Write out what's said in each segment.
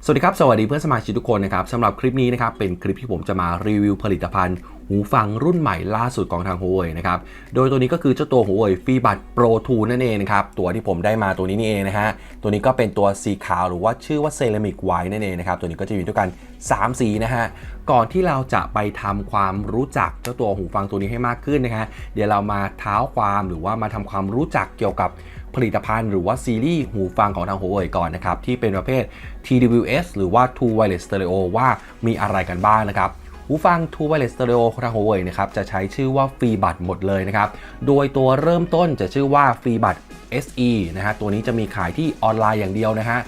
สวัสดีครับ สวัสดีเพื่อนสมาชิกทุกคนนะครับสำหรับคลิปนี้นะครับเป็นคลิปที่ผมจะมารีวิวผลิตภัณฑ์ หูฟังรุ่นใหม่ล่าสุดของทาง Huawei นะครับ โดยตัวนี้ก็คือเจ้าตัว Huawei f r e e b u d Pro 2 นั่นเองนะครับ ตัวที่ผมได้มาตัวนี้นี่เองนะฮะ ตัวนี้ก็เป็นตัวสีขาวหรือว่าชื่อว่า Ceramic White นั่นเองนะครับ ตัวนี้ก็จะมีด้วยกัน 3 สีนะฮะ ก่อนที่เราจะไปทำความรู้จักเจ้าตัวหูฟังตัวนี้ให้มากขึ้นนะฮะ เดี๋ยวเรามาเท้าความหรือว่ามาทำความรู้จักเกี่ยวกับ ผลิตภัณฑ์หรือว่าซีรีส์หูฟังของทาง Huawei ก่อนนะครับ ที่เป็นประเภท TWS หรือว่า Two Wireless Stereo ว่ามีอะไรกันบ้างนะครับหูฟัง Two Wireless Stereo ของทาง Huawei นะครับ จะใช้ชื่อว่า f r e e b u d หมดเลยนะครับ โดยตัวเริ่มต้นจะชื่อว่า f r e e b u d SE นะฮะ ตัวนี้จะมีขายที่ออนไลน์อย่างเดียวนะฮะ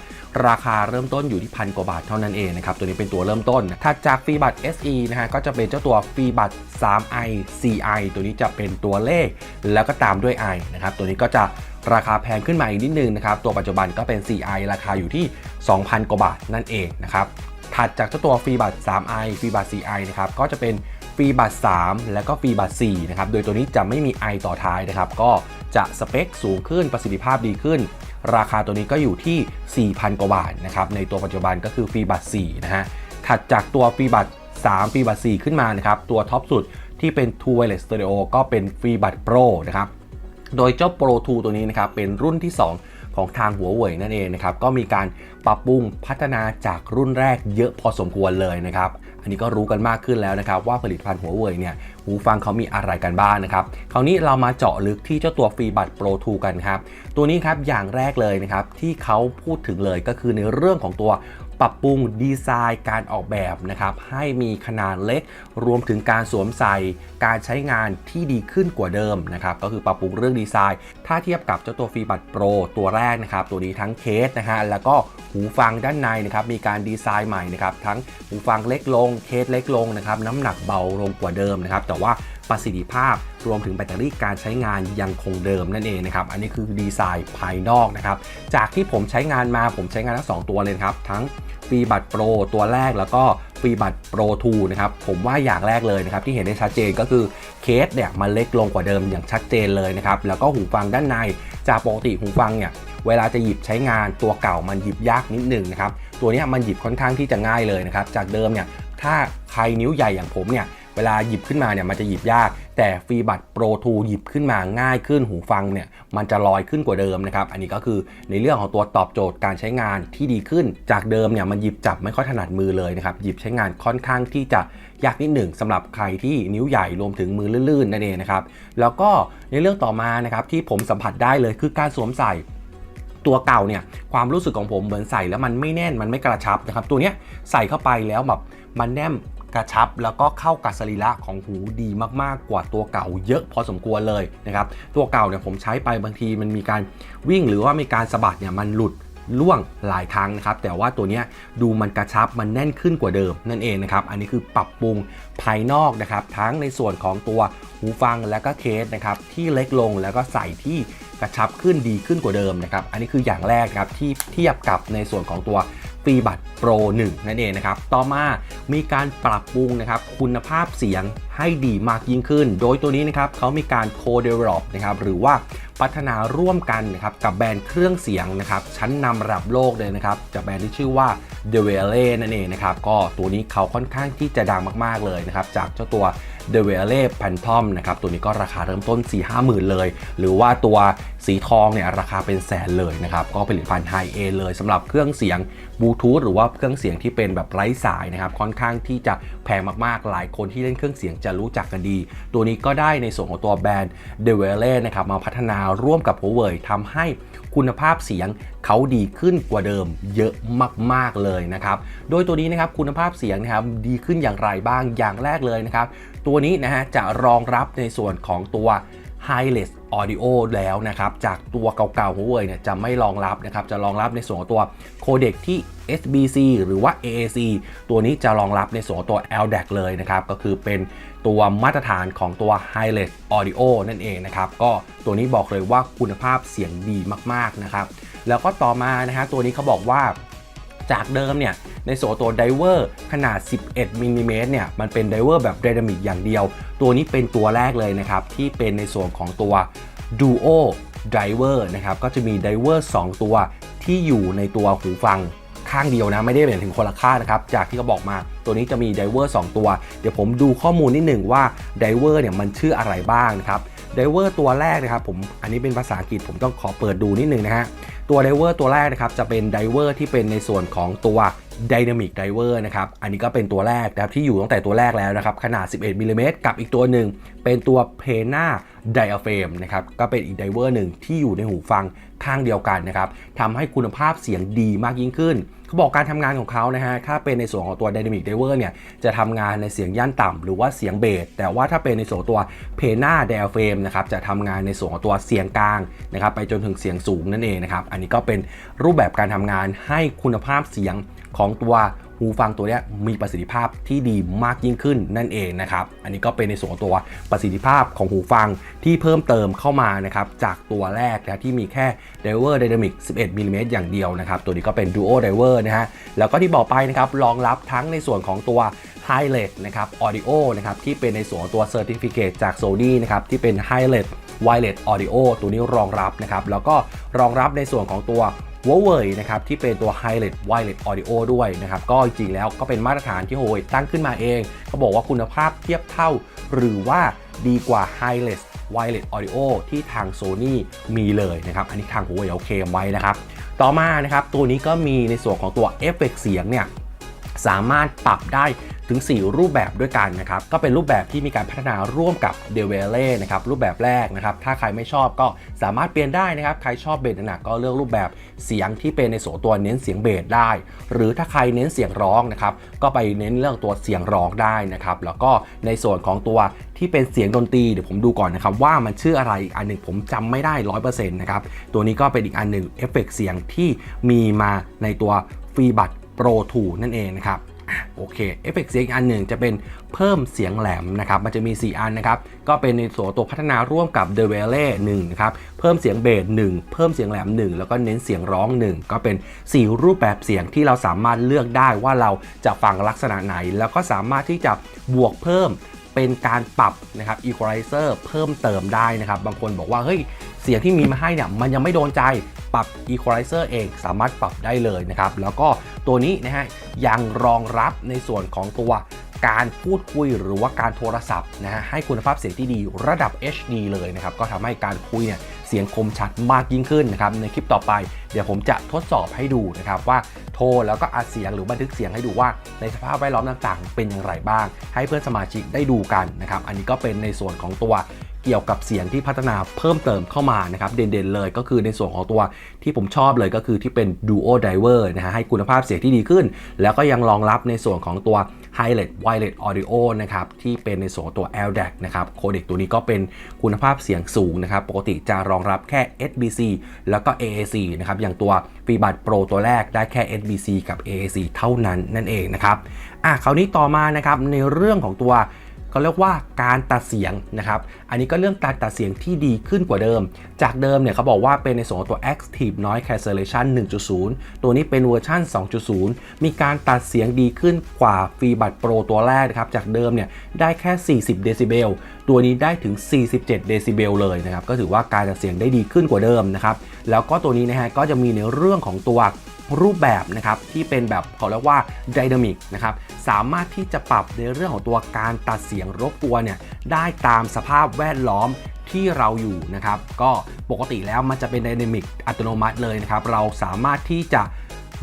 ราคาเริ่มต้นอยู่ที่พันกว่าบาทเท่านั้นเองนะครับ ตัวนี้เป็นตัวเริ่มต้น ถัดจากฟรีบัต SE นะฮะ ก็จะเป็นเจ้าตัวฟรีบัต 3i 4i ตัวนี้จะเป็นตัวเลข แล้วก็ตามด้วย i นะครับ ตัวนี้ก็จะ ราคาแพงขึ้นมาอีกนิดนึงนะครับ ตัวปัจจุบันก็เป็น 4i ราคาอยู่ที่ 2,000 กว่าบาทนั่นเองนะครับถัดจากเจ้าตัวฟรีบัตร 3i ฟรีบัตร 4i นะครับก็จะเป็นฟรีบัตร 3 แล้วก็ฟรีบัตร 4 นะครับ โดยตัวนี้จะไม่มี i ต่อท้ายนะครับ ก็จะสเปคสูงขึ้นประสิทธิภาพดีขึ้น ราคาตัวนี้ก็อยู่ที่ 4,000 กว่าบาทนะครับ ในตัวปัจจุบันก็คือฟรีบัตร 4 นะฮะ ถัดจากตัวฟรีบัตร 3 ฟรีบัตร 4 ขึ้นมานะครับ ตัวท็อปสุดที่เป็น Two Wireless Stereo ก็เป็นฟรีบัต Pro นะครับ โดยเจ้า Pro 2 ตัวนี้นะครับเป็นรุ่นที่ 2 ของทางหัวเว่ยนั่นเองนะครับก็มีการปรับปรุงพัฒนาจากรุ่นแรกเยอะพอสมควรเลยนะครับอันนี้ก็รู้กันมากขึ้นแล้วนะครับว่าผลิตภัณฑ์หัวเว่ยเนี่ยหูฟังเขามีอะไรกันบ้างนะครับคราวนี้เรามาเจาะลึกที่เจ้าตัวฟรีบัต Pro 2กันครับตัวนี้ครับอย่างแรกเลยนะครับที่เขาพูดถึงเลยก็คือในเรื่องของตัว ปรับปรุงดีไซน์การออกแบบนะครับให้มีขนาดเล็ก รวมถึงการสวมใส่การใช้งานที่ดีขึ้นกว่าเดิมนะครับก็คือปรับปรุงเรื่องดีไซน์ ถ้าเทียบกับเจ้าตัวฟีบัต Pro ตัวแรกนะครับตัวนี้ทั้งเคสนะฮะแล้วก็หูฟังด้านในนะครับมีการดีไซน์ใหม่นะครับทั้งหูฟังเล็กลงเคสเล็กลงนะครับน้ำหนักเบาลงกว่าเดิมนะครับแต่ว่า ประสิทธิภาพ รวมถึงแบตเตอรี่การใช้งานยังคงเดิมนั่นเองนะครับ อันนี้คือดีไซน์ภายนอกนะครับ จากที่ผมใช้งานมาผมใช้งานทั้งสองตัวเลยครับทั้งฟรีบัต Pro ตัวแรกแล้วก็ฟรีบัต Pro 2นะครับผมว่าอย่างแรกเลยนะครับที่เห็นได้ชัดเจนก็คือเคสเนี่ยมันเล็กลงกว่าเดิมอย่างชัดเจนเลยนะครับแล้วก็หูฟังด้านในจากปกติหูฟังเนี่ยเวลาจะหยิบใช้งานตัวเก่ามันหยิบยากนิดหนึงนะครับตัวนี้มันหยิบค่อนข้างที่จะง่ายเลยนะครับจากเดิมเนี่ยถ้าใครนิ้วใหญ่อย่างผมเนี่ย เวลาหยิบขึ้นมาเนี่ยมันจะหยิบยาก แต่ฟรีบัต Pro 2หยิบขึ้นมาง่ายขึ้นหูฟังเนี่ยมันจะลอยขึ้นกว่าเดิมนะครับ อันนี้ก็คือในเรื่องของตัวตอบโจทย์การใช้งานที่ดีขึ้น จากเดิมเนี่ยมันหยิบจับไม่ค่อยถนัดมือเลยนะครับ หยิบใช้งานค่อนข้างที่จะยากนิดหนึ่งสำหรับใครที่นิ้วใหญ่รวมถึงมือลื่นๆนั่นเองนะครับ แล้วก็ในเรื่องต่อมานะครับที่ผมสัมผัสได้เลยคือการสวมใส่ตัวเก่าเนี่ยความรู้สึกของผมเหมือนใส่แล้วมันไม่แน่นมันไม่กระชับนะครับ ตัวเนี้ยใส่เข้าไปแล้วแบบมันแน่น กระชับ แล้วก็เข้ากับสรีระของหูดีมากๆ กว่าตัวเก่าเยอะพอสมควรเลยนะครับตัวเก่าเนี่ยผมใช้ไปบางทีมันมีการวิ่งหรือว่ามีการสะบัดเนี่ยมันหลุดล่วงหลายครั้งนะครับแต่ว่าตัวนี้ดูมันกระชับมันแน่นขึ้นกว่าเดิมนั่นเองนะครับอันนี้คือปรับปรุงภายนอกนะครับทั้งในส่วนของตัวหูฟังและก็เคสนะครับที่เล็กลงแล้วก็ใส่ที่กระชับขึ้นดีขึ้นกว่าเดิมนะครับอันนี้คืออย่างแรกครับที่เทียบกับในส่วนของตัว ฟรีบัตรโปร1นั่นเองนะครับ ต่อมามีการปรับปรุงนะครับคุณภาพเสียง ให้ดีมากยิ่งขึ้น โดยตัวนี้นะครับเขามีการ co-develop นะครับหรือว่าพัฒนาร่วมกันนะครับกับแบรนด์เครื่องเสียงนะครับชั้นนำระดับโลกเลยนะครับจากแบรนด์ที่ชื่อว่า d e v e l e นั่นเองนะครับก็ตัวนี้เขาค่อนข้างที่จะดังมากๆเลยนะครับจากเจ้าตัว d e v e l e Phantom นะครับตัวนี้ก็ราคาเริ่มต้น 4 5 0 0 0 0เลย หรือว่าตัวสีทองเนี่ยราคาเป็นแสนเลยนะครับก็ผลิตภัณฑ์ไฮเอเลยสำหรับเครื่องเสียงบลูทูธหรือว่าเครื่องเสียงที่เป็นแบบไร้สายนะครับค่อนข้างที่จะแพงมากๆหลายคนที่เล่นเครื่องเสียงจะรู้จักกันดี ตัวนี้ก็ได้ในส่วนของตัวแบรนด์ d e v e l e นะครับมาพัฒนาร่วมกับ Huawei ทำให้คุณภาพเสียงเขาดีขึ้นกว่าเดิมเยอะมาก ๆ เลยนะครับ โดยตัวนี้นะครับคุณภาพเสียงนะครับดีขึ้นอย่างไรบ้างอย่างแรกเลยนะครับ ตัวนี้นะฮะจะรองรับในส่วนของตัว Wireless Audio แล้วนะครับ จากตัวเก่าๆ Huawei เนี่ยจะไม่รองรับนะครับ จะรองรับในส่วนของตัวโคเด็กที่ SBC หรือว่า AAC ตัวนี้จะรองรับในส่วนของตัว LDAC เลยนะครับ ก็คือเป็นตัวมาตรฐานของตัว Wireless Audio นั่นเองนะครับ ก็ตัวนี้บอกเลยว่าคุณภาพเสียงดีมากๆนะครับ แล้วก็ต่อมานะฮะตัวนี้เขาบอกว่า จากเดิมเนี่ยในส่วนตัวไดเวอร์ขนาด 11มิลลิเมตรเนี่ยมันเป็นไดเวอร์แบบไดนามิกอย่างเดียว ตัวนี้เป็นตัวแรกเลยนะครับ ที่เป็นในส่วนของตัว Duo Driver นะครับก็จะมีไดเวอร์2ตัวที่อยู่ในตัวหูฟังข้างเดียวนะ ไม่ได้หมายถึงคนละข้างนะครับ จากที่เขาบอกมาตัวนี้จะมีไดเวอร์2ตัว เดี๋ยวผมดูข้อมูลนิดหนึ่งว่าไดเวอร์เนี่ยมันชื่ออะไรบ้างนะครับ ไดเวอร์ตัวแรกนะครับผมอันนี้เป็นภาษาอังกฤษผมต้องขอเปิดดูนิดหนึ่งนะฮะตัวไดเวอร์ตัวแรกนะครับจะเป็นไดเวอร์ที่เป็นในส่วนของตัว Dynamic Diver นะครับอันนี้ก็เป็นตัวแรกนะครับที่อยู่ตั้งแต่ตัวแรกแล้วนะครับขนาด 11มิลลิเมตรกับอีกตัวหนึ่งเป็นตัว p e n a Diaphragm นะครับก็เป็นอีกไดเวอร์หนึ่งที่อยู่ในหูฟัง ข้างเดียวกันนะครับทำให้คุณภาพเสียงดีมากยิ่งขึ้นเขาบอกการทำงานของเขานะฮะถ้าเป็นในส่วนของตัว Dynamic Diver เนี่ยจะทำงานในเสียงย่านต่ำหรือว่าเสียงเบสแต่ว่าถ้าเป็นในส่วนตัวเพน่าเดลเฟมนะครับจะทำงานในส่วนของตัวเสียงกลางนะครับไปจนถึงเสียงสูงนั่นเองนะครับอันนี้ก็เป็นรูปแบบการทำงานให้คุณภาพเสียงของตัว หูฟังตัวนี้มีประสิทธิภาพที่ดีมากยิ่งขึ้นนั่นเองนะครับอันนี้ก็เป็นในส่วนของตัวประสิทธิภาพของหูฟังที่เพิ่มเติมเข้ามานะครับจากตัวแรกนะที่มีแค่ Diver Dynamic 11มิลลิเมตรอย่างเดียวนะครับตัวนี้ก็เป็น Duo Diver นะฮะแล้วก็ที่บอกไปนะครับรองรับทั้งในส่วนของตัว h i l e t นะครับ Audio นะครับที่เป็นในส่วนตัว Certificate จาก Sony นะครับที่เป็น h i l e t Wireless Audio ตัวนี้รองรับนะครับแล้วก็รองรับในส่วนของตัว w o w e r นะครับที่เป็นตัว h i l e t Wireless Audio ด้วยนะครับก็จริงแล้วก็เป็นมาตรฐานที่ Huawei ตั้งขึ้นมาเองเขาบอกว่าคุณภาพเทียบเท่า หรือว่าดีกว่า h i l e t Wireless Audio ที่ทาง Sony มีเลยนะครับอันนี้ทาง Huawei เอาเคมไว้นะครับต่อมานะครับตัวนี้ก็มีในส่วนของตัวเอฟเฟกเสียงเนี่ยสามารถปรับได้ ถึง 4 รูปแบบด้วยกันนะครับ ก็เป็นรูปแบบที่มีการพัฒนาร่วมกับ d e v e l e นะครับรูปแบบแรกนะครับ ถ้าใครไม่ชอบก็สามารถเปลี่ยนได้นะครับ ใครชอบเบสหนักก็เลือกรูปแบบเสียงที่เป็นในโสตัวเน้นเสียงเบสได้ หรือถ้าใครเน้นเสียงร้องนะครับ ก็ไปเน้นเรื่องตัวเสียงร้องได้นะครับ แล้วก็ในส่วนของตัวที่เป็นเสียงดนตรีเดี๋ยวผมดูก่อนนะครับว่ามันชื่ออะไรอีกอันหนึ่งผมจำไม่ได้100%นะครับตัวนี้ก็เป็นอีกอันหนึ่งเอฟเฟกเสียงที่มีมาในตัวฟรีบัต Pro 2นั่นเองนะครับ โอเคเอฟเฟกเสียงอีกอันหนึ่งจะเป็นเพิ่มเสียงแหลมนะครับ มันจะมี 4 อันนะครับ ก็เป็นในส่วนตัวพัฒนาร่วมกับ The v a l e 1นะครับ เพิ่มเสียงเบส1เพิ่มเสียงแหลม 1 แล้วก็เน้นเสียงร้อง 1 ก็เป็น 4 รูปแบบเสียงที่เราสามารถเลือกได้ว่าเราจะฟังลักษณะไหน แล้วก็สามารถที่จะบวกเพิ่มเป็นการปรับนะครับ equalizer เพิ่มเติมได้นะครับ บางคนบอกว่าเฮ้ยเสียงที่มีมาให้เนี่ยมันยังไม่โดนใจ ปรับ equalizer เองสามารถปรับได้เลยนะครับ แล้วก็ตัวนี้นะฮะยังรองรับในส่วนของตัวการพูดคุยหรือว่าการโทรศัพท์นะฮะให้คุณภาพเสียงที่ดีระดับ HD เลยนะครับ ก็ทำให้การคุยเนี่ยเสียงคมชัดมากยิ่งขึ้นนะครับ ในคลิปต่อไปเดี๋ยวผมจะทดสอบให้ดูนะครับว่าโทรแล้วก็อัดเสียงหรือบันทึกเสียงให้ดูว่าในสภาพแวดล้อมต่างๆ เป็นอย่างไรบ้าง ให้เพื่อนสมาชิกได้ดูกันนะครับ อันนี้ก็เป็นในส่วนของตัว เกี่ยวกับเสียงที่พัฒนาเพิ่มเติมเข้ามานะครับเด่นๆเลยก็คือในส่วนของตัวที่ผมชอบเลยก็คือที่เป็น Duo Diver นะฮะให้คุณภาพเสียงที่ดีขึ้น แล้วก็ยังรองรับในส่วนของตัว h i l e t Wireless Audio นะครับที่เป็นในส่วนตัว LDAC นะครับโคเด็กตัวนี้ก็เป็นคุณภาพเสียงสูงนะครับปกติจะรองรับแค่ SBC แล้วก็ AAC นะครับอย่างตัว f r e e b u d Pro ตัวแรกได้แค่ SBC กับ AAC เท่านั้นนั่นเองนะครับอะคราวนี้ต่อมานะครับในเรื่องของตัว เขาเรียกว่าการตัดเสียงนะครับ อันนี้ก็เรื่องการตัดเสียงที่ดีขึ้นกว่าเดิม จากเดิมเนี่ยเขาบอกว่าเป็นในส่วนของตัว Active Noise Cancellation 1.0 ตัวนี้เป็นเวอร์ชัน2.0 มีการตัดเสียงดีขึ้นกว่าฟีบัตโปรตัวแรกนะครับ จากเดิมเนี่ยได้แค่ 40 เดซิเบล ตัวนี้ได้ถึง 47 เดซิเบลเลยนะครับ ก็ถือว่าการตัดเสียงได้ดีขึ้นกว่าเดิมนะครับ แล้วก็ตัวนี้นะฮะก็จะมีในเรื่องของตัว รูปแบบนะครับที่เป็นแบบเขาเรียกว่าไดนามิกนะครับสามารถที่จะปรับในเรื่องของตัวการตัดเสียงรบกวนเนี่ยได้ตามสภาพแวดล้อมที่เราอยู่นะครับ ก็ปกติแล้วมันจะเป็นไดนามิกอัตโนมัติเลยนะครับ เราสามารถที่จะ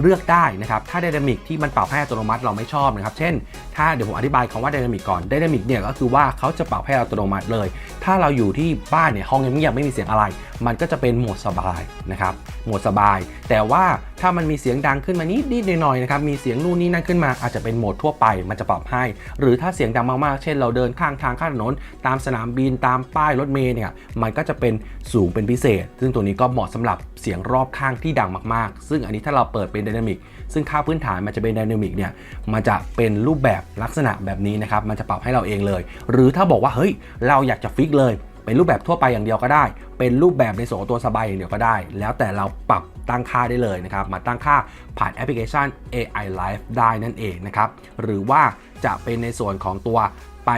เลือกได้นะครับ ถ้าไดนามิกที่มันปรับให้อัตโนมัติเราไม่ชอบนะครับ เช่น ถ้าเดี๋ยวผมอธิบายคำว่าไดนามิกก่อนไดนามิกเนี่ยก็คือว่าเขาจะปรับให้อัตโนมัติเลย ถ้าเราอยู่ที่บ้านเนี่ยห้องเงียบๆไม่มีเสียงอะไร มันก็จะเป็นโหมดสบายนะครับ โหมดสบาย แต่ว่า ถ้ามันมีเสียงดังขึ้นมานิดนิดหน่อยๆนะครับมีเสียงนู่นนี่นั่นขึ้นมาอาจจะเป็นโหมดทั่วไปมันจะปรับให้ หรือถ้าเสียงดังมากๆ เช่นเราเดินข้างทางข้างถนน ตามสนามบินตามป้ายรถเมล์เนี่ยมันก็จะเป็นสูงเป็นพิเศษ ซึ่งตัวนี้ก็เหมาะสำหรับเสียงรอบข้างที่ดังมากๆ ซึ่งอันนี้ถ้าเราเปิดเป็นไดนามิกซึ่งค่าพื้นฐานมันจะเป็นไดนามิกเนี่ยมันจะเป็นรูปแบบลักษณะแบบนี้นะครับมันจะปรับให้เราเองเลย หรือถ้าบอกว่าเฮ้ยเราอยากจะฟิกเลยเป็นรูปแบบทั่วไปอย่างเดียวก็ได้ เป็นรูปแบบในส่วนของตัวสบายอย่างเดียวก็ได้ แล้วแต่เราปรับ ตั้งค่าได้เลยนะครับ มาตั้งค่าผ่านแอปพลิเคชัน AI Live ได้นั่นเองนะครับ หรือว่าจะเป็นในส่วนของตัวไป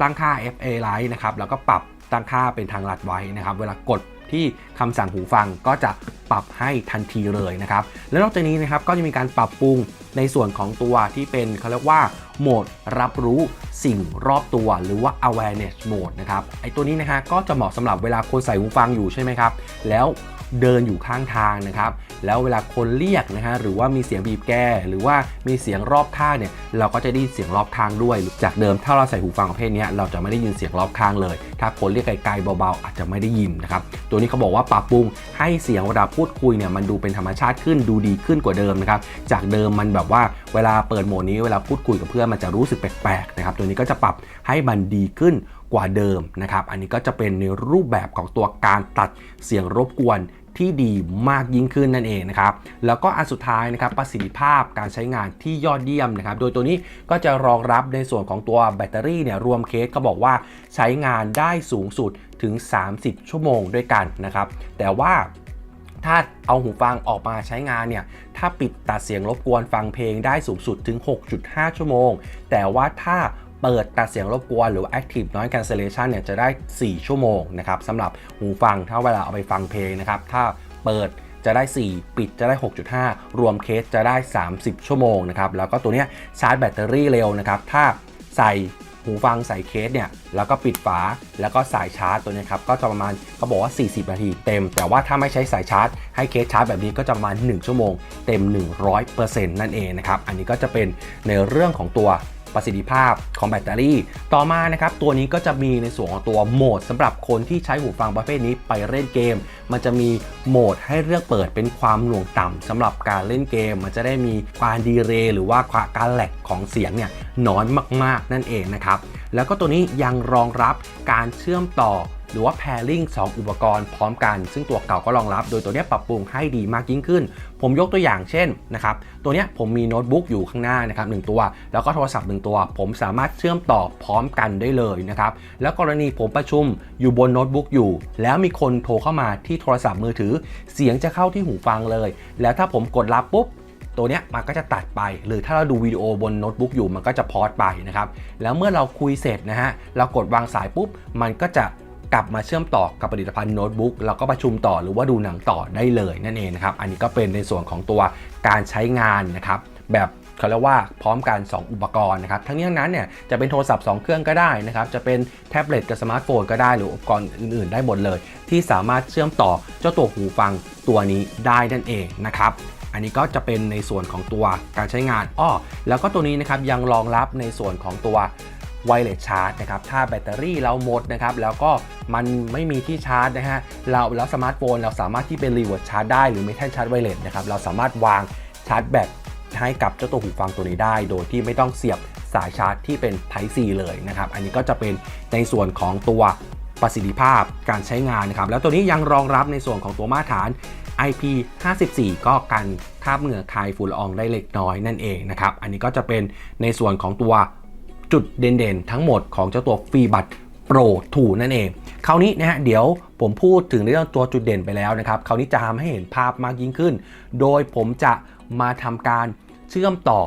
ตั้งค่า FA Live นะครับ แล้วก็ปรับตั้งค่าเป็นทางลัดไว้นะครับ เวลากดที่คำสั่งหูฟังก็จะปรับให้ทันทีเลยนะครับ แล้วนอกจากนี้นะครับก็จะมีการปรับปรุงในส่วนของตัวที่เป็นเขาเรียกว่าโหมดรับรู้สิ่งรอบตัวหรือว่า awareness mode นะครับไอตัวนี้นะฮะก็จะเหมาะสำหรับเวลาคนใส่หูฟังอยู่ใช่ไหมครับ แล้ว เดินอยู่ข้างทางนะครับ แล้วเวลาคนเรียกนะฮะหรือว่ามีเสียงบีบแก้หรือว่ามีเสียงรอบข้างเนี่ยเราก็จะได้ยินเสียงรอบข้างด้วย จากเดิมถ้าเราใส่หูฟังประเภทนี้เราจะไม่ได้ยินเสียงรอบข้างเลย ถ้าคนเรียกไกลๆเบาๆอาจจะไม่ได้ยินนะครับตัวนี้เขาบอกว่าปรับปรุงให้เสียงเวลาพูดคุยเนี่ยมันดูเป็นธรรมชาติขึ้นดูดีขึ้นกว่าเดิมนะครับจากเดิมมันแบบว่าเวลาเปิดโหมดนี้เวลาพูดคุยกับเพื่อนมันจะรู้สึกแปลกๆนะครับตัวนี้ก็จะปรับให้มันดีขึ้น กว่าเดิมนะครับ อันนี้ก็จะเป็นในรูปแบบของตัวการตัดเสียงรบกวนที่ดีมากยิ่งขึ้นนั่นเองนะครับ แล้วก็อันสุดท้ายนะครับประสิทธิภาพการใช้งานที่ยอดเยี่ยมนะครับ โดยตัวนี้ก็จะรองรับในส่วนของตัวแบตเตอรี่เนี่ยรวมเคสก็บอกว่าใช้งานได้สูงสุดถึง 30 ชั่วโมงด้วยกันนะครับ แต่ว่าถ้าเอาหูฟังออกมาใช้งานเนี่ย ถ้าปิดตัดเสียงรบกวนฟังเพลงได้สูงสุดถึง 6.5 ชั่วโมง แต่ว่าถ้า เปิดตัดเสียงรบกวนหรือว่า active noise cancellation เนี่ยจะได้ 4 ชั่วโมงนะครับสำหรับหูฟังถ้าเวลาเอาไปฟังเพลงนะครับ ถ้าเปิดจะได้ 4 ปิดจะได้ 6.5 รวมเคสจะได้ 30 ชั่วโมงนะครับ แล้วก็ตัวเนี้ยชาร์จแบตเตอรี่เร็วนะครับ ถ้าใส่หูฟังใส่เคสเนี่ย แล้วก็ปิดฝา แล้วก็สายชาร์จตัวเนี้ยครับ ก็จะประมาณเขาบอกว่า 40 นาทีเต็ม แต่ว่าถ้าไม่ใช้สายชาร์จ ให้เคสชาร์จแบบนี้ก็จะประมาณ 1 ชั่วโมง เต็ม 100%นั่นเองนะครับ อันนี้ก็จะเป็นในเรื่องของตัว ประสิทธิภาพของแบตเตอรี่ ต่อมานะครับตัวนี้ก็จะมีในส่วนของตัวโหมดสำหรับคนที่ใช้หูฟังประเภทนี้ไปเล่นเกม มันจะมีโหมดให้เลือกเปิดเป็นความหน่วงต่ำสำหรับการเล่นเกม มันจะได้มีการดีเรย์หรือว่าการแหลกของเสียงเนี่ยน้อยมาก ๆ นั่นเองนะครับแล้วก็ตัวนี้ยังรองรับการเชื่อมต่อ หรือว่า pairing 2 อุปกรณ์พร้อมกัน ซึ่งตัวเก่าก็รองรับ โดยตัวนี้ปรับปรุงให้ดีมากยิ่งขึ้น ผมยกตัวอย่างเช่นนะครับตัวนี้ผมมีโน้ตบุ๊กอยู่ข้างหน้านะครับหตัว แล้วก็โทรศัพท์หนึ่งตัว ผมสามารถเชื่อมต่อพร้อมกันได้เลยนะครับแล้วกรณีผมประชุมอยู่บนโน้ตบุ๊กอยู่ แล้วมีคนโทรเข้ามาที่โทรศัพท์มือถือ เสียงจะเข้าที่หูฟังเลย แล้วถ้าผมกดรับปุ๊บตัวเนี้ยมันก็จะตัดไป หรือถ้าเราดูวิดีโอบนโน้ตบุ๊กอยู่มันก็จะพอสไปนะครับ แล้วเมื่อเราคุยเสร็จนะฮะ เรากดวางสายปุ๊บ มันก็จะ กลับมาเชื่อมต่อกับผลิตภัณฑ์โน้ตบุ๊กแล้วก็ประชุมต่อหรือว่าดูหนังต่อได้เลยนั่นเองนะครับ อันนี้ก็เป็นในส่วนของตัวการใช้งานนะครับแบบเขาเรียกว่าพร้อมกัน 2 อุปกรณ์นะครับ ทั้งนี้ทั้งนั้นเนี่ยจะเป็นโทรศัพท์ 2 เครื่องก็ได้นะครับ จะเป็นแท็บเล็ตกับสมาร์ทโฟนก็ได้หรืออุปกรณ์อื่น ๆ ได้หมดเลย ที่สามารถเชื่อมต่อเจ้าตัวหูฟังตัวนี้ได้นั่นเองนะครับอันนี้ก็จะเป็นในส่วนของตัวการใช้งานอ้อแล้วก็ตัวนี้นะครับยังรองรับในส่วนของตัว ไวเลสชาร์จนะครับถ้าแบตเตอรี่เราหมดนะครับแล้วก็มันไม่มีที่ชาร์จนะฮะเราแล้วสมาร์ทโฟนเราสามารถที่เป็นรีเวิร์สชาร์จได้หรือไม่แท่นชาร์จไวเลสนะครับเราสามารถวางชาร์จแบตให้กับเจ้าตัวหูฟังตัวนี้ได้ โดยที่ไม่ต้องเสียบสายชาร์จที่เป็น Type C เลยนะครับ อันนี้ก็จะเป็นในส่วนของตัวประสิทธิภาพการใช้งานนะครับ แล้วตัวนี้ยังรองรับในส่วนของตัวมาตรฐาน IP54 ก็กันคราบเหงื่อคายฝุ่นละอองได้เล็กน้อยนั่นเองนะครับ อันนี้ก็จะเป็นในส่วนของตัว จุดเด่นๆ ทั้งหมดของเจ้าตัวฟีบัต Pro 2นั่นเอง คราวนี้นะฮะเดี๋ยวผมพูดถึงเรื่องตัวจุดเด่นไปแล้วนะครับ คราวนี้จะทำให้เห็นภาพมากยิ่งขึ้น โดยผมจะมาทำการเชื่อมต่อ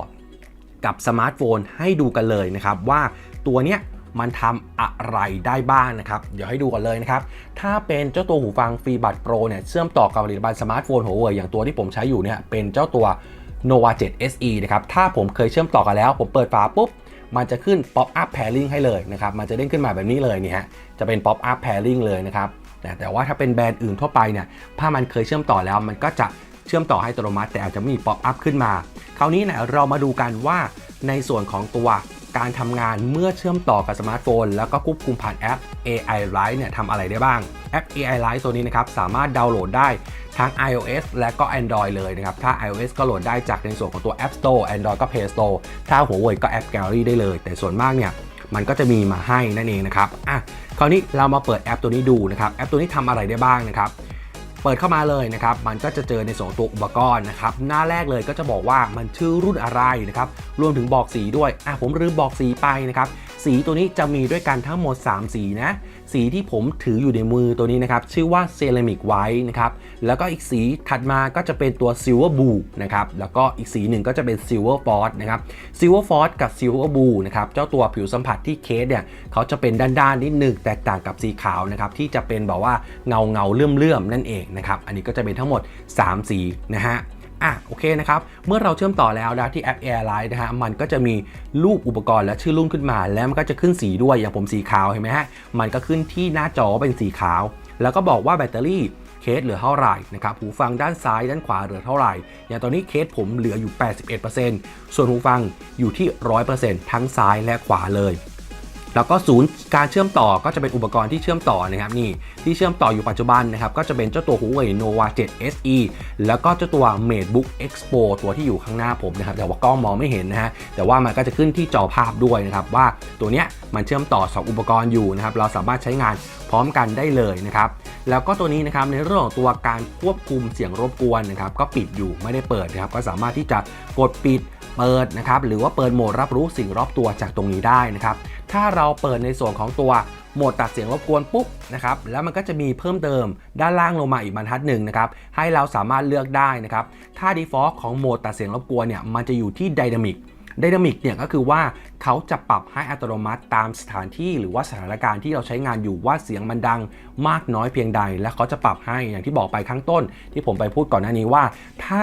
กับสมาร์ทโฟนให้ดูกันเลยนะครับว่าตัวเนี้ยมันทำอะไรได้บ้างนะครับ เดี๋ยวให้ดูกันเลยนะครับ ถ้าเป็นเจ้าตัวหูฟังฟรีบัต Pro เนี่ยเชื่อมต่อกับผลิตภัณฑ์สมาร์ทโฟนหัวเว่ยอย่างตัวที่ผมใช้อยู่เนี่ยเป็นเจ้าตัว Nova 7 SE นะครับ ถ้าผมเคยเชื่อมต่อกันแล้ว ผมเปิดฝาปุ๊บ มันจะขึ้น Pop Up Pairing ให้เลยนะครับ มันจะเด้งขึ้นมาแบบนี้เลยนี่ฮะ จะเป็น Pop Up Pairing เลยนะครับแต่ว่าถ้าเป็นแบรนด์อื่นทั่วไปเนี่ย ถ้ามันเคยเชื่อมต่อแล้ว มันก็จะเชื่อมต่อให้อัตโนมัติ แต่อาจจะม่มี Pop Up ขึ้นมา คราวนี้เนี่ยเรามาดูกันว่าในส่วนของตัว การทำงานเมื่อเชื่อมต่อกับสมาร์ทโฟน แล้วก็ควบคุมผ่านแอป AI Lite เนี่ยทำอะไรได้บ้าง แอป AI Lite ตัวนี้นะครับสามารถดาวน์โหลดได้ทั้ง iOS และก็ Android เลยนะครับ ถ้า iOS ก็โหลดได้จากในส่วนของตัว App Store Android ก็ Play Store ถ้าหัวเว่ยก็ App Gallery ได้เลย แต่ส่วนมากเนี่ยมันก็จะมีมาให้นั่นเองนะครับ อะ คราวนี้เรามาเปิดแอปตัวนี้ดูนะครับ แอปตัวนี้ทำอะไรได้บ้างนะครับ เปิดเข้ามาเลยนะครับ มันก็จะเจอในส่วนของตัวอุปกรณ์นะครับ หน้าแรกเลยก็จะบอกว่ามันชื่อรุ่นอะไรนะครับ รวมถึงบอกสีด้วย อะผมลืมบอกสีไปนะครับ สีตัวนี้จะมีด้วยกันทั้งหมด 3 สีนะ สีที่ผมถืออยู่ในมือตัวนี้นะครับ ชื่อว่าเซรามิกไวท์นะครับ แล้วก็อีกสีถัดมาก็จะเป็นตัวซิลเวอร์บูนะครับ แล้วก็อีกสีหนึ่งก็จะเป็นซิลเวอร์ฟอสนะครับซิลเวอร์ฟอสกับซิลเวอร์บูนะครับ เจ้าตัวผิวสัมผัสที่เคสเนี่ยเขาจะเป็นด้านๆนิดหนึงแตกต่างกับสีขาวนะครับที่จะเป็นแบบว่าเงาเงาๆเลื่อมๆนั่นเองนะครับ อันนี้ก็จะเป็นทั้งหมด 3 สีนะฮะ อะโอเคนะครับ เมื่อเราเชื่อมต่อแล้วนะที่แอป Airline นะฮะมันก็จะมีรูปอุปกรณ์และชื่อรุ่นขึ้นมา แล้วมันก็จะขึ้นสีด้วยอย่างผมสีขาวเห็นไหมฮะมันก็ขึ้นที่หน้าจอเป็นสีขาว แล้วก็บอกว่าแบตเตอรี่เคสเหลือเท่าไหร่นะครับหูฟังด้านซ้ายด้านขวาเหลือเท่าไหร่ อย่างตอนนี้เคสผมเหลืออยู่ 81%ส่วนหูฟังอยู่ที่ 100%ทั้งซ้ายและขวาเลย แล้วก็ศูนย์การเชื่อมต่อก็จะเป็นอุปกรณ์ที่เชื่อมต่อนะครับนี่ที่เชื่อมต่ออยู่ปัจจุบันนะครับก็จะเป็นเจ้าตัว Huawei Nova 7 SE แล้วก็เจ้าตัว MateBook Expo ตัวที่อยู่ข้างหน้าผมนะครับแต่ว่ากล้องมองไม่เห็นนะฮะแต่ว่ามันก็จะขึ้นที่จอภาพด้วยนะครับว่าตัวเนี้ยมันเชื่อมต่อ 2 อุปกรณ์อยู่นะครับเราสามารถใช้งานพร้อมกันได้เลยนะครับแล้วก็ตัวนี้นะครับในเรื่องของตัวการควบคุมเสียงรบกวนนะครับก็ปิดอยู่ไม่ได้เปิดนะครับก็สามารถที่จะกดปิดเปิดนะครับหรือว่าเปิดโหมดรับรู้สิ่งรอบตัวจากตรงนี้ได้นะครับ ถ้าเราเปิดในส่วนของตัวโหมดตัดเสียงรบกวนปุ๊บนะครับแล้วมันก็จะมีเพิ่มเติมด้านล่างลงมาอีกบรรทัดหนึ่งนะครับให้เราสามารถเลือกได้นะครับถ้า default ของโหมดตัดเสียงรบกวนเนี่ยมันจะอยู่ที่ dynamic ไดนามิกเนี่ยก็คือว่าเขาจะปรับให้อัตโนมัติตามสถานที่หรือว่าสถานการณ์ที่เราใช้งานอยู่ว่าเสียงมันดังมากน้อยเพียงใด และเขาจะปรับให้อย่างที่บอกไปข้างต้น ที่ผมไปพูดก่อนหน้านี้ว่า ถ้า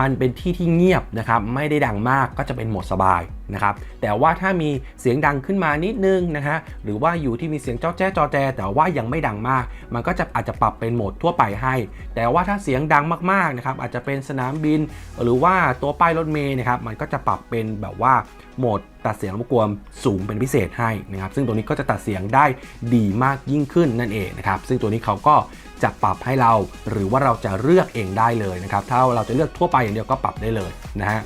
มันเป็นที่ที่เงียบนะครับไม่ได้ดังมากก็จะเป็นโหมดสบาย นะครับแต่ว่าถ้ามีเสียงดังขึ้นมานิดนึงนะฮะหรือว่าอยู่ที่มีเสียงเจ้าแจ้จอแจ แต่ว่ายังไม่ดังมาก มันก็จะอาจจะปรับเป็นโหมดทั่วไปให้ แต่ว่าถ้าเสียงดังมากๆนะครับอาจจะเป็นสนามบิน หรือว่าตัวป้ายรถเมล์นะครับมันก็จะปรับเป็นแบบว่าโหมดตัดเสียงรบกวนสูงเป็นพิเศษให้นะครับซึ่งตัวนี้ก็จะตัดเสียงได้ดีมากยิ่งขึ้นนั่นเองนะครับซึ่งตัวนี้เขาก็จะปรับให้เรา หรือว่าเราจะเลือกเองได้เลยนะครับถ้าเราจะเลือกทั่วไปอย่างเดียวก็ปรับได้เลยนะฮะ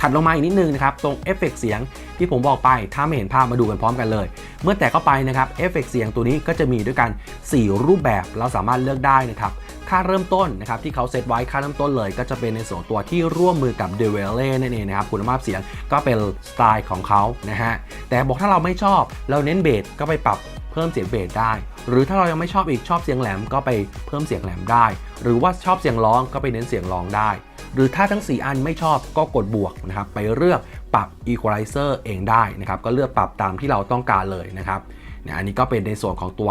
ถัดลงมาอีกนิดนึงนะครับตรงเอฟเฟกเสียงที่ผมบอกไปถ้าไม่เห็นภาพมาดูกันพร้อมกันเลย เมื่อแตะเข้าไปนะครับเอฟเฟกเสียงตัวนี้ก็จะมีด้วยกัน 4 รูปแบบเราสามารถเลือกได้นะครับค่าเริ่มต้นนะครับที่เขาเซตไว้ค่าเริ่มต้นเลย ก็จะเป็นในส่วนตัวที่ร่วมมือกับ d e v e l e นั่นเองนะครับคุณภาพเสียงก็เป็นสไตล์ของเขานะฮะแต่บอกถ้าเราไม่ชอบเราเน้นเบสก็ไปปรับเพิ่มเสียงเบสได้ หรือถ้าเรายังไม่ชอบอีกชอบเสียงแหลมก็ไปเพิ่มเสียงแหลมได้ หรือว่าชอบเสียงร้องก็ไปเน้นเสียงร้องได้ หรือถ้าทั้ง 4 อันไม่ชอบก็กดบวกนะครับไปเลือกปรับ equalizer เองได้นะครับก็เลือกปรับตามที่เราต้องการเลยนะครับเนี่ยอันนี้ก็เป็นในส่วนของตัว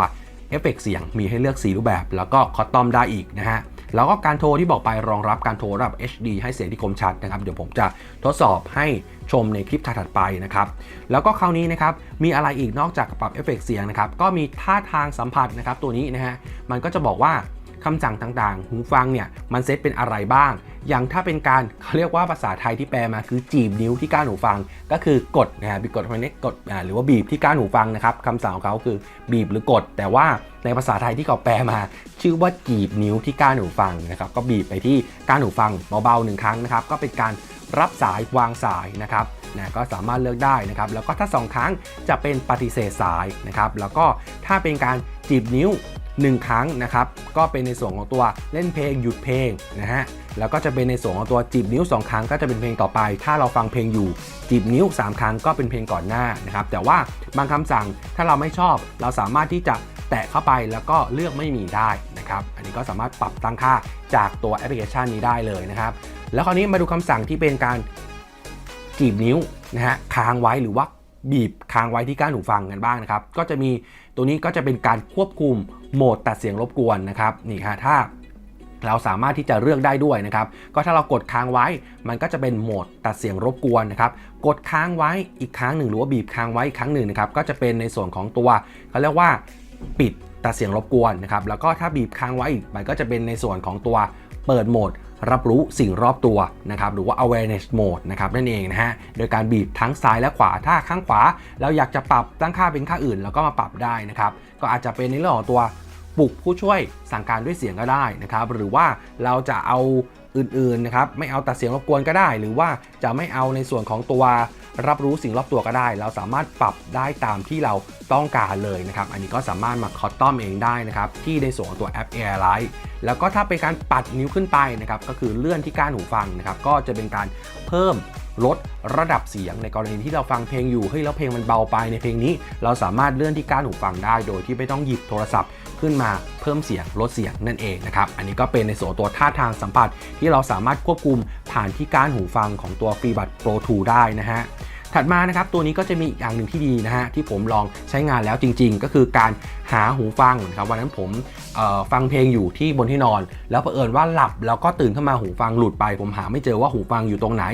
เอฟเฟกเสียงมีให้เลือก 4 รูปแบบ แล้วก็คอตตอมได้อีกนะฮะแล้วก็การโทรที่บอกไปรองรับการโทรระดับ HD ให้เสียงที่คมชัดนะครับ เดี๋ยวผมจะทดสอบให้ชมในคลิปถัดไปนะครับ แล้วก็คราวนี้นะครับ มีอะไรอีกนอกจากปรับเอฟเฟกเสียงนะครับ ก็มีท่าทางสัมผัสนะครับตัวนี้นะฮะ มันก็จะบอกว่า คำสั่งต่างๆ หูฟังเนี่ยมันเซตเป็นอะไรบ้าง อย่างถ้าเป็นการเขาเรียกว่าภาษาไทยที่แปลมาคือจีบนิ้วที่ก้านหูฟัง ก็คือกดนะฮะบีบกดภายในกดหรือว่าบีบที่ก้านหูฟังนะครับคำสั่งของเขาคือบีบหรือกด แต่ว่าในภาษาไทยที่เขาแปลมา ชื่อว่าจีบนิ้วที่ก้านหูฟังนะครับก็บีบไปที่ก้านหูฟังเบาๆหนึ่งครั้งนะครับก็เป็นการรับสายวางสายนะครับนะก็สามารถเลือกได้นะครับ แล้วก็ถ้าสองครั้งจะเป็นปฏิเสธสายนะครับ แล้วก็ถ้าเป็นการจีบนิ้ว 1 ครั้งนะครับ ก็เป็นในส่วนของตัวเล่นเพลงหยุดเพลงนะฮะ แล้วก็จะเป็นในส่วนของตัวจีบนิ้ว 2 ครั้งก็จะเป็นเพลงต่อไป ถ้าเราฟังเพลงอยู่จีบนิ้ว 3 ครั้งก็เป็นเพลงก่อนหน้านะครับ แต่ว่าบางคำสั่งถ้าเราไม่ชอบ เราสามารถที่จะแตะเข้าไปแล้วก็เลือกไม่มีได้นะครับ อันนี้ก็สามารถปรับตั้งค่าจากตัวแอปพลิเคชันนี้ได้เลยนะครับ แล้วคราวนี้มาดูคำสั่งที่เป็นการจีบนิ้วนะฮะค้างไว้หรือว่าบีบค้างไว้ที่ก้านหูฟังกันบ้างนะครับ ก็จะมีตัวนี้ก็จะเป็นการควบคุม โหมดตัดเสียงรบกวนนะครับนี่ฮะถ้าเราสามารถที่จะเลือกได้ด้วยนะครับ ก็ถ้าเรากดค้างไว้ มันก็จะเป็นโหมดตัดเสียงรบกวนนะครับ กดค้างไว้อีกครั้งหนึ่งหรือว่าบีบค้างไว้อีกครั้งหนึ่งนะครับ ก็จะเป็นในส่วนของตัวเขาเรียกว่าปิดตัดเสียงรบกวนนะครับ แล้วก็ถ้าบีบค้างไว้อีก มันก็จะเป็นในส่วนของตัวเปิดโหมด รับรู้สิ่งรอบตัวนะครับหรือว่า awareness mode นะครับนั่นเองนะฮะโดยการบีบทั้งซ้ายและขวาถ้าข้างขวา เราอยากจะปรับตั้งค่าเป็นค่าอื่นเราก็มาปรับได้นะครับก็อาจจะเป็นในเรื่องของตัวปลุกผู้ช่วยสั่งการด้วยเสียงก็ได้นะครับหรือว่าเราจะเอาอื่นๆนะครับไม่เอาตัดเสียงรบกวนก็ได้ หรือว่าจะไม่เอาในส่วนของตัว รับรู้สิ่งรอบตัวก็ได้ เราสามารถปรับได้ตามที่เราต้องการเลยนะครับ อันนี้ก็สามารถมาคอตตอมเองได้นะครับ ที่ในส่วนของตัวแอป Airlight แล้วก็ถ้าเป็นการปัดนิ้วขึ้นไปนะครับ ก็คือเลื่อนที่ก้านหูฟังนะครับ ก็จะเป็นการเพิ่ม ลดระดับเสียงในกรณีที่เราฟังเพลงอยู่เฮ้ยแล้วเพลงมันเบาไปในเพลงนี้ เราสามารถเลื่อนที่ก้านหูฟังได้ โดยที่ไม่ต้องหยิบโทรศัพท์ขึ้นมาเพิ่มเสียงลดเสียงนั่นเองนะครับ อันนี้ก็เป็นในส่วนตัวท่าทางสัมผัสที่เราสามารถควบคุมผ่านที่ก้านหูฟังของตัวฟีบัตโปรทูได้นะฮะ ถัดมานะครับตัวนี้ก็จะมีอีกอย่างหนึ่งที่ดีนะฮะที่ผมลองใช้งานแล้วจริง ๆ ก็คือการหาหูฟังนครับวันนั้นผมฟังเพลงอยู่ที่บนที่นอน แล้วเผอิญว่าหลับแล้วก็ตื่นขึ้นมาหูฟังหลุดไป ผมหาไม่เจอว่าหูฟังอยู่ตรงไหน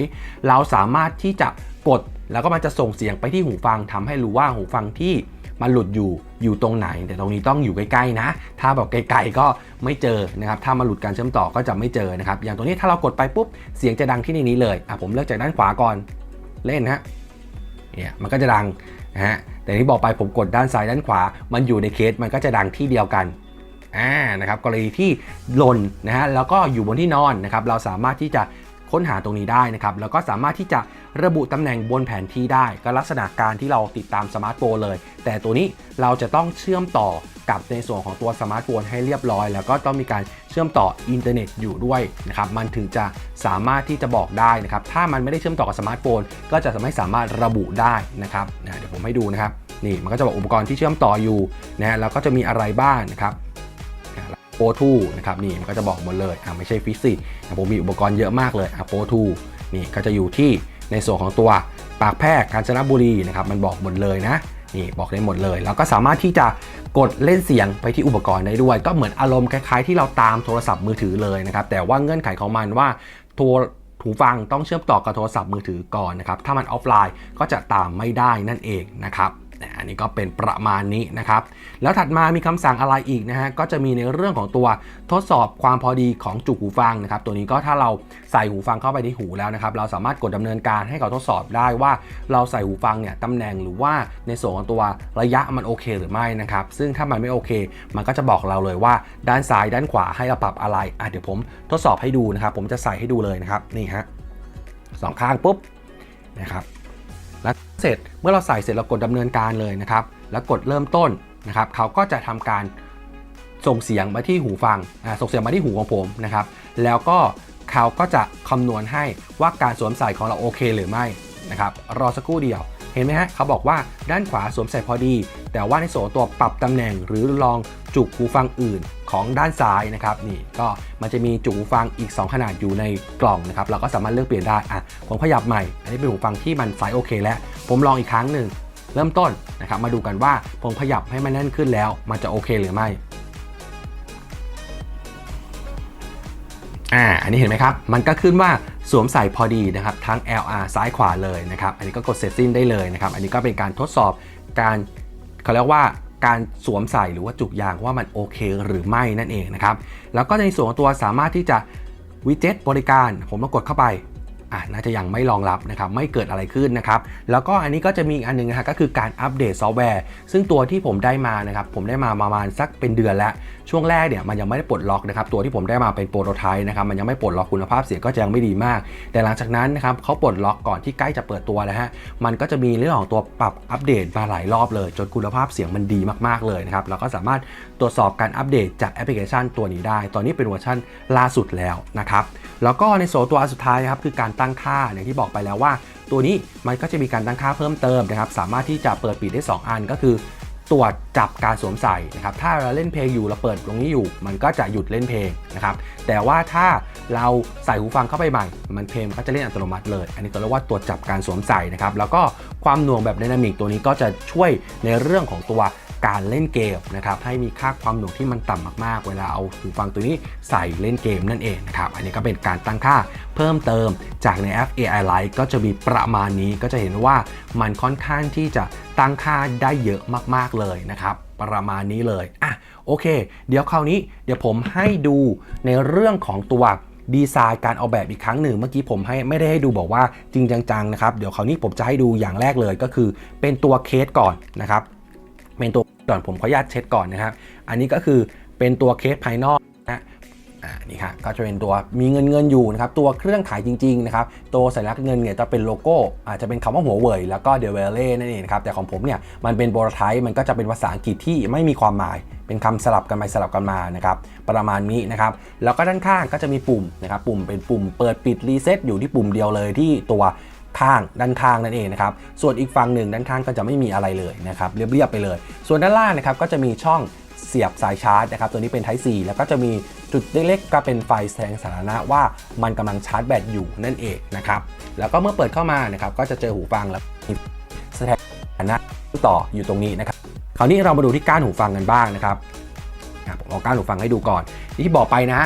เราสามารถที่จะกดแล้วก็มันจะส่งเสียงไปที่หูฟังทำให้รู้ว่าหูฟังที่มันหลุดอยู่อยู่ตรงไหน แต่ตรงนี้ต้องอยู่ใกล้ๆนะ ถ้าแบบไกลๆก็ไม่เจอนะครับ ถ้ามาหลุดการเชื่อมต่อก็จะไม่เจอนะครับ อย่างตัวนี้ถ้าเรากดไปปุ๊บเสียงจะดังที่ในนี้เลยอะผมเลือกจากด้านขวาก่อนเล่นฮะ เนี่ยมันก็จะดังนะฮะแต่ที่บอกไปผมกดด้านซ้ายด้านขวา มันอยู่ในเคสมันก็จะดังที่เดียวกันอ่านะครับกรณีที่หล่นนะฮะแล้วก็อยู่บนที่นอนนะครับเราสามารถที่จะ ค้นหาตรงนี้ได้นะครับ แล้วก็สามารถที่จะระบุตำแหน่งบนแผนที่ได้ ก็ลักษณะการที่เราติดตามสมาร์ทโฟนเลย แต่ตัวนี้เราจะต้องเชื่อมต่อกับในส่วนของตัวสมาร์ทโฟนให้เรียบร้อย แล้วก็ต้องมีการเชื่อมต่ออินเทอร์เน็ตอยู่ด้วยนะครับ มันถึงจะสามารถที่จะบอกได้นะครับ ถ้ามันไม่ได้เชื่อมต่อกับสมาร์ทโฟน ก็จะไม่สามารถระบุได้นะครับเดี๋ยวผมให้ดูนะครับ นี่มันก็จะบอกอุปกรณ์ที่เชื่อมต่ออยู่นะฮะแล้วก็จะมีอะไรบ้างนะครับ โปรทูนะครับนี่มันก็จะบอกหมดเลยอ่าไม่ใช่ฟิสิกส์ผมมีอุปกรณ์เยอะมากเลยอะโปรทูนี่ก็จะอยู่ที่ในส่วนของตัวปากแพรกกาญจนบุรีนะครับมันบอกหมดเลยนะนี่บอกได้หมดเลย แล้วก็สามารถที่จะกดเล่นเสียงไปที่อุปกรณ์ได้ด้วย ก็เหมือนอารมณ์คล้ายๆ ที่เราตามโทรศัพท์มือถือเลยนะครับแต่ว่าเงื่อนไขของมันว่าตัวหูฟังต้องเชื่อมต่อกับโทรศัพท์มือถือก่อนนะครับถ้ามันออฟไลน์ก็จะตามไม่ได้นั่นเองนะครับ นะอันนี้ก็เป็นประมาณนี้นะครับ แล้วถัดมามีคำสั่งอะไรอีกนะฮะ ก็จะมีในเรื่องของตัวทดสอบความพอดีของจุกหูฟังนะครับ ตัวนี้ก็ถ้าเราใส่หูฟังเข้าไปในหูแล้วนะครับ เราสามารถกดดำเนินการให้เขาทดสอบได้ว่าเราใส่หูฟังเนี่ยตำแหน่งหรือว่าในส่วนของตัวระยะมันโอเคหรือไม่นะครับ ซึ่งถ้ามันไม่โอเค มันก็จะบอกเราเลยว่าด้านซ้ายด้านขวาให้เราปรับอะไรอะเดี๋ยวผมทดสอบให้ดูนะครับ ผมจะใส่ให้ดูเลยนะครับ นี่ฮะสองข้างปุ๊บนะครับ เสร็จเมื่อเราใส่เสร็จเรากดดำเนินการเลยนะครับ แล้วกดเริ่มต้นนะครับ เขาก็จะทำการส่งเสียงมาที่หูฟังอ่าส่งเสียงมาที่หูของผมนะครับ แล้วก็เขาก็จะคำนวณให้ว่าการสวมใส่ของเราโอเคหรือไม่นะครับ รอสักครู่เดียว เห็นไหมฮะเขาบอกว่าด้านขวาสวมใส่พอดี แต่ว่าในส่วนตัวปรับตำแหน่งหรือลองจุกหูฟังอื่นของด้านซ้ายนะครับนี่ก็มันจะมีจุกหูฟังอีก 2 ขนาดอยู่ในกล่องนะครับเราก็สามารถเลือกเปลี่ยนได้อะผมขยับใหม่ อันนี้เป็นหูฟังที่มันไซส์โอเค แล้ว ผมลองอีกครั้งหนึ่งเริ่มต้นนะครับมาดูกันว่าผมขยับให้มันแน่นขึ้นแล้ว มันจะโอเคหรือไม่ อ่า อันนี้เห็นไหมครับ มันก็ขึ้นว่าสวมใส่พอดีนะครับ ทั้ง LR ซ้ายขวาเลยนะครับ อันนี้ก็กดเสร็จสิ้นได้เลยนะครับ อันนี้ก็เป็นการทดสอบการเขาเรียกว่าการสวมใส่หรือว่าจุกยางว่ามันโอเคหรือไม่นั่นเองนะครับ แล้วก็ในส่วนของตัวสามารถที่จะวิดเจ็ตบริการ ผมมากดเข้าไป อะน่าจะยังไม่รองรับนะครับไม่เกิดอะไรขึ้นนะครับแล้วก็อันนี้ก็จะมีอีกอันหนึงนะฮะก็คือการอัปเดตซอฟต์แวร์ ซึ่งตัวที่ผมได้มานะครับผมได้มาประมาณสักเป็นเดือนแล้ว ช่วงแรกเนี่ยมันยังไม่ได้ปลดล็อกนะครับตัวที่ผมได้มาเป็นโปรโตไทป์นะครับมันยังไม่ปลดล็อกคุณภาพเสียงก็จะยังไม่ดีมาก แต่หลังจากนั้นนะครับเขาปลดล็อกก่อนที่ใกล้จะเปิดตัวแล้วฮะมันก็จะมีเรื่องของตัวปรับอัปเดตมาหลายรอบเลย จนคุณภาพเสียงมันดีมากๆเลยนะครับแล้วก็สามารถตรวจสอบการอัปเดตจากแอปพลิเคชันตัวนี้ได้ ตอนนี้เป็นเวอร์ชันล่าสุดแล้วนะครับ แล้วก็ในโซตัวสุดท้ายนะครับคือการตั้งค่าอย่างที่บอกไปแล้วว่า ตัวนี้มันก็จะมีการตั้งค่าเพิ่มเติมนะครับ สามารถที่จะเปิดปิดได้ 2 อันก็คือตรวจจับการสวมใส่นะครับ ถ้าเราเล่นเพลงอยู่เราเปิดตรงนี้อยู่ มันก็จะหยุดเล่นเพลงนะครับ แต่ว่าถ้าเราใส่หูฟังเข้าไปใหม่ มันเพลงก็จะเล่นอัตโนมัติเลย อันนี้ตัวเรียกว่าตรวจจับการสวมใส่นะครับ แล้วก็ความหน่วงแบบไดนามิกตัวนี้ก็จะช่วยในเรื่องของตัว การเล่นเกมนะครับให้มีค่าความหน่วงที่มันต่ำมากๆ เวลาเอาหูฟังตัวนี้ใส่เล่นเกมนั่นเองนะครับอันนี้ก็เป็นการตั้งค่าเพิ่มเติมจากในแอป AI Lite ก็จะมีประมาณนี้ก็จะเห็นว่ามันค่อนข้างที่จะตั้งค่าได้เยอะมากๆเลยนะครับประมาณนี้เลยอะโอเค เดี๋ยวคราวนี้เดี๋ยวผมให้ดูในเรื่องของตัวดีไซน์การออกแบบอีกครั้งหนึ่งเมื่อกี้ผมให้ไม่ได้ให้ดูบอกว่าจริงจังๆนะครับ เดี๋ยวคราวนี้ผมจะให้ดูอย่างแรกเลยก็คือ เป็นตัวเคสก่อนนะครับ เป็นตัวก่อนผมขออนุญาตเช็ดก่อนนะครับ อันนี้ก็คือเป็นตัวเคสภายนอกนะอ่านี่ครับก็จะเป็นตัวมีเงินเงินอยู่นะครับตัวเครื่องขายจริงๆนะครับตัวสัญลักษณ์เงินเนี่ยจะเป็นโลโก้อาจจะเป็นคำว่าหัวเว่ยแล้วก็เดเวลเล่นั่นเองครับแต่ของผมเนี่ยมันเป็นโบรไทป์มันก็จะเป็นภาษาอังกฤษที่ไม่มีความหมาย เป็นคำสลับกันไปสลับกันมานะครับประมาณนี้นะครับแล้วก็ด้านข้างก็จะมีปุ่มนะครับปุ่มเป็นปุ่มเปิดปิดรีเซ็ตอยู่ที่ปุ่มเดียวเลยที่ตัว ข้างด้านข้างนั่นเองนะครับ ส่วนอีกฝั่งหนึ่งด้านข้างก็จะไม่มีอะไรเลยนะครับเรียบๆไปเลย ส่วนด้านล่างนะครับก็จะมีช่องเสียบสายชาร์จนะครับตัวนี้เป็น Type C แล้วก็จะมีจุดเล็กๆก็เป็นไฟแสดงสถานะว่ามันกำลังชาร์จแบตอยู่นั่นเองนะครับแล้วก็เมื่อเปิดเข้ามานะครับก็จะเจอหูฟังแล้วมีแสดงสถานะต่ออยู่ตรงนี้นะครับคราวนี้เรามาดูที่ก้านหูฟังกันบ้างนะครับผมเอาก้านหูฟังให้ดูก่อนที่บอกไปนะ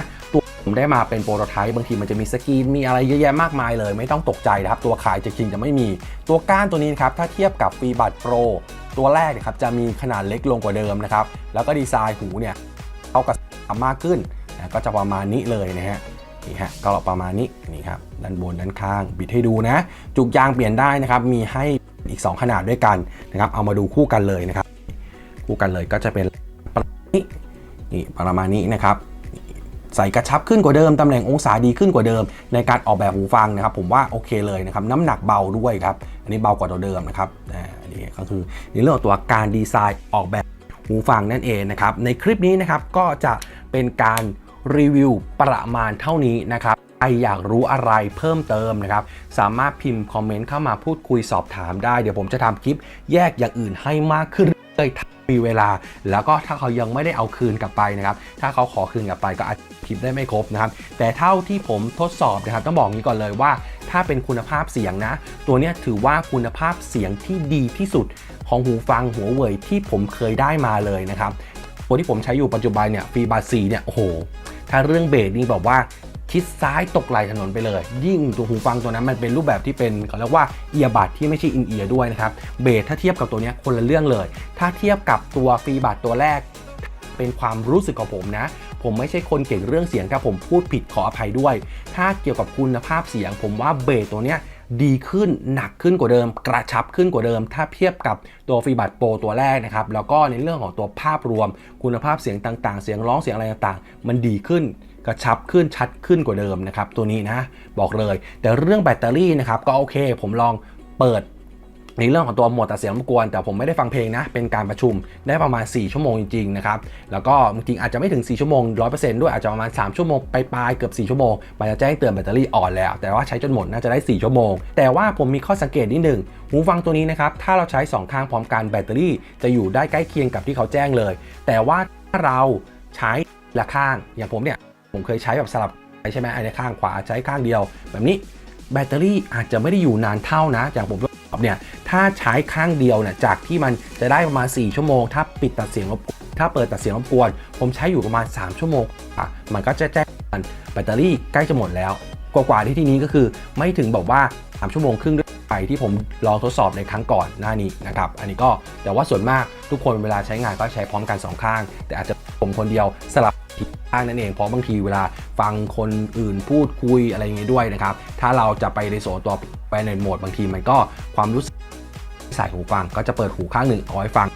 ผมได้มาเป็นโปรโตไทป์บางทีมันจะมีสกรีนมีอะไรเยอะแยะมากมายเลย ไม่ต้องตกใจนะครับ ตัวขายจริงๆจะไม่มีตัวก้านตัวนี้นครับ ถ้าเทียบกับฟีบัตโปรตัวแรกนะครับจะมีขนาดเล็กลงกว่าเดิมนะครับ แล้วก็ดีไซน์หูเนี่ยเข้ากับมากขึ้นนะก็จะประมาณนี้เลยนะฮะนี่ฮะก็ประมาณนี้นี่ครับด้านบนด้านข้างบิดให้ดูนะ จุกยางเปลี่ยนได้นะครับ มีให้อีก 2 ขนาดด้วยกันนะครับ เอามาดูคู่กันเลยนะครับ คู่กันเลยก็จะเป็นประมาณนี้นี่ประมาณนี้นะครับ ใส่กระชับขึ้นกว่าเดิม ตำแหน่งองศาดีขึ้นกว่าเดิม ในการออกแบบหูฟังนะครับ ผมว่าโอเคเลยนะครับน้ำหนักเบาด้วยครับ อันนี้เบากว่าตัวเดิมนะครับอันนี้ก็คือในเรื่องตัวการดีไซน์ออกแบบหูฟังนั่นเองนะครับในคลิปนี้นะครับก็จะเป็นการรีวิวประมาณเท่านี้นะครับใครอยากรู้อะไรเพิ่มเติมนะครับ สามารถพิมพ์คอมเมนต์เข้ามาพูดคุยสอบถามได้ เดี๋ยวผมจะทำคลิปแยกอย่างอื่นให้มากขึ้น เลยมีเวลา แล้วก็ถ้าเขายังไม่ได้เอาคืนกลับไปนะครับ ถ้าเขาขอคืนกลับไปก็อาจคลิปได้ไม่ครบนะครับ แต่เท่าที่ผมทดสอบนะครับ ต้องบอกนี้ก่อนเลยว่า ถ้าเป็นคุณภาพเสียงนะ ตัวนี้ถือว่าคุณภาพเสียงที่ดีที่สุดของหูฟังหัวเว่ยที่ผมเคยได้มาเลยนะครับตัวที่ผมใช้อยู่ปัจจุบันเนี่ยฟีบาซีเนี่ยโอ้โหถ้าเรื่องเบสนี่แบบว่า ชิดซ้ายตกไหลถนนไปเลย ยิ่งตัวหูฟังตัวนั้นมันเป็นรูปแบบที่เป็นเขาเรียกว่าเอียบัดที่ไม่ใช่อินเอียด้วยนะครับเบสถ้าเทียบกับตัวนี้คนละเรื่องเลย ถ้าเทียบกับตัวฟรีบัดตัวแรก เป็นความรู้สึกของผมนะผมไม่ใช่คนเก่งเรื่องเสียงถ้าผมพูดผิดขออภัยด้วย ถ้าเกี่ยวกับคุณภาพเสียง ผมว่าเบสตัวเนี้ยดีขึ้นหนักขึ้นกว่าเดิม กระชับขึ้นกว่าเดิม ถ้าเทียบกับตัวฟีบัตโปรตัวแรกนะครับ แล้วก็ในเรื่องของตัวภาพรวม คุณภาพเสียงต่างๆ เสียงร้องเสียงอะไรต่างๆ มันดีขึ้น กระชับขึ้นชัดขึ้นกว่าเดิมนะครับตัวนี้นะบอกเลย แต่เรื่องแบตเตอรี่นะครับก็โอเค ผมลองเปิดในเรื่องของตัวหมดตัดเสียงรบกวน แต่ผมไม่ได้ฟังเพลงนะ เป็นการประชุมได้ประมาณ 4 ชั่วโมงจริงๆนะครับ แล้วก็จริงอาจจะไม่ถึง 4 ชั่วโมง 100%ด้วยอาจจะประมาณ 3 ชั่วโมงไปลายเกือบ 4 ชั่วโมงมันจะแจ้งเตือนแบตเตอรี่อ่อนแล้ว แต่ว่าใช้จนหมดน่าจะได้ 4 ชั่วโมง แต่ว่าผมมีข้อสังเกตนิดหนึ่งหูฟังตัวนี้นะครับ ถ้าเราใช้ 2 ข้างพร้อมกันแบตเตอรี่ จะอยู่ได้ใกล้เคียงกับที่เขาแจ้งเลย แต่ว่าถ้าเราใช้ละข้างอย่างผมเนี่ย ผมเคยใช้แบบสลับใช่ไหมไอ้ในข้างขวาใช้ข้างเดียว แบบนี้แบตเตอรี่อาจจะไม่ได้อยู่นานเท่านะ อย่างผมทดสอบเนี่ยถ้าใช้ข้างเดียวเนี่ยจากที่มันจะได้ประมาณ 4 ชั่วโมง ถ้าปิดตัดเสียงรบกวถ้าเปิดตัดเสียงรบกวน ผมใช้อยู่ประมาณ 3 ชั่วโมงอะมันก็จะแจ้งแบตเตอรี่ใกล้จะหมดแล้ว กว่าๆที่ที่นี้ก็คือไม่ถึงแบบว่า 3 ชั่วโมงครึ่งด้วยไปที่ผมลองทดสอบในครั้งก่อนหน้านี้นะครับอันนี้ก็แต่ว่าส่วนมากทุกคนเวลาใช้งานก็ใช้พร้อมกันสองข้าง แต่อาจจะผมคนเดียวสลับ ข้างนั่นเองเพราะบางทีเวลาฟังคนอื่นพูดคุยอะไรอย่างงี้ด้วยนะครับ ถ้าเราจะไปในโซตัวไปในโหมดบางทีมันก็ความรู้สึกใส่หูฟังก็จะเปิดหูข้างหนึ่งเอาไว้ฟัง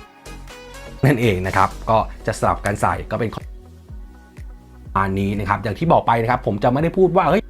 นั่นเองนะครับ ก็จะสลับกันใส่ก็เป็นประมาณนี้นะครับ อย่างที่บอกไปนะครับ ผมจะไม่ได้พูดว่าเฮ้ย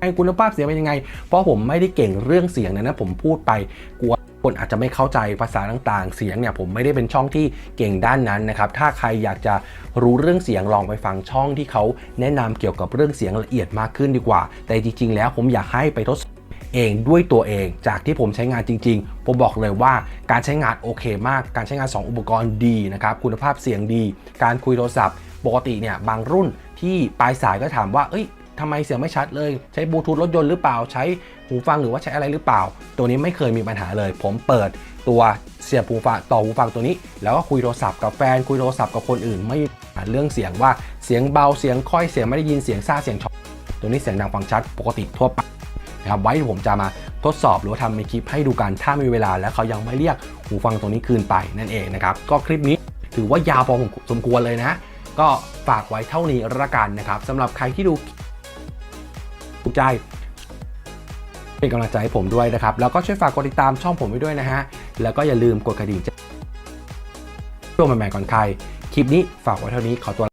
ไอ้คุณภาพเสียงเป็นยังไง เพราะผมไม่ได้เก่งเรื่องเสียงนะนะผมพูดไปกลัว คนอาจจะไม่เข้าใจภาษาต่างๆ เสียงเนี่ยผมไม่ได้เป็นช่องที่เก่งด้านนั้นนะครับ ถ้าใครอยากจะรู้เรื่องเสียงลองไปฟังช่องที่เขาแนะนำเกี่ยวกับเรื่องเสียงละเอียดมากขึ้นดีกว่า แต่จริง ๆ แล้วผมอยากให้ไปทดสอบเองด้วยตัวเองจากที่ผมใช้งานจริง ๆ ผมบอกเลยว่าการใช้งานโอเคมาก การใช้งาน 2 อุปกรณ์ดีนะครับคุณภาพเสียงดี การคุยโทรศัพท์ ปกติเนี่ยบางรุ่นที่ปลายสายก็ถามว่าเอ้ย ทำไมเสียงไม่ชัดเลย ใช้บลูทูธรถยนต์หรือเปล่าใช้หูฟังหรือว่าใช้อะไรหรือเปล่า ตัวนี้ไม่เคยมีปัญหาเลย ผมเปิดตัวเสียบหูฟังต่อหูฟังตัวนี้ แล้วก็คุยโทรศัพท์กับแฟนคุยโทรศัพท์กับคนอื่น ไม่เรื่องเสียงว่าเสียงเบาเสียงค่อยเสียงไม่ได้ยินเสียงซ่าเสียงช็อตตัวนี้เสียงดังฟังชัดปกติทั่วไปนะครับไว้ผมจะมาทดสอบหรือว่าทำในคลิปให้ดูกันถ้ามีเวลาแล้วเขายังไม่เรียกหูฟังตัวนี้คืนไปนั่นเองนะครับก็คลิปนี้ถือว่ายาวพอสมควรเลยนะ ก็ฝากไว้เท่านี้ละกันนะครับสำหรับใครที่ดู ถูกใจ เป็นกำลังใจให้ผมด้วยนะครับ แล้วก็ช่วยฝากกดติดตามช่องผมไว้ด้วยนะฮะ แล้วก็อย่าลืมกดกระดิ่งแจ้งตัวใหม่ๆก่อนใคร คลิปนี้ฝากไว้เท่านี้ขอตัว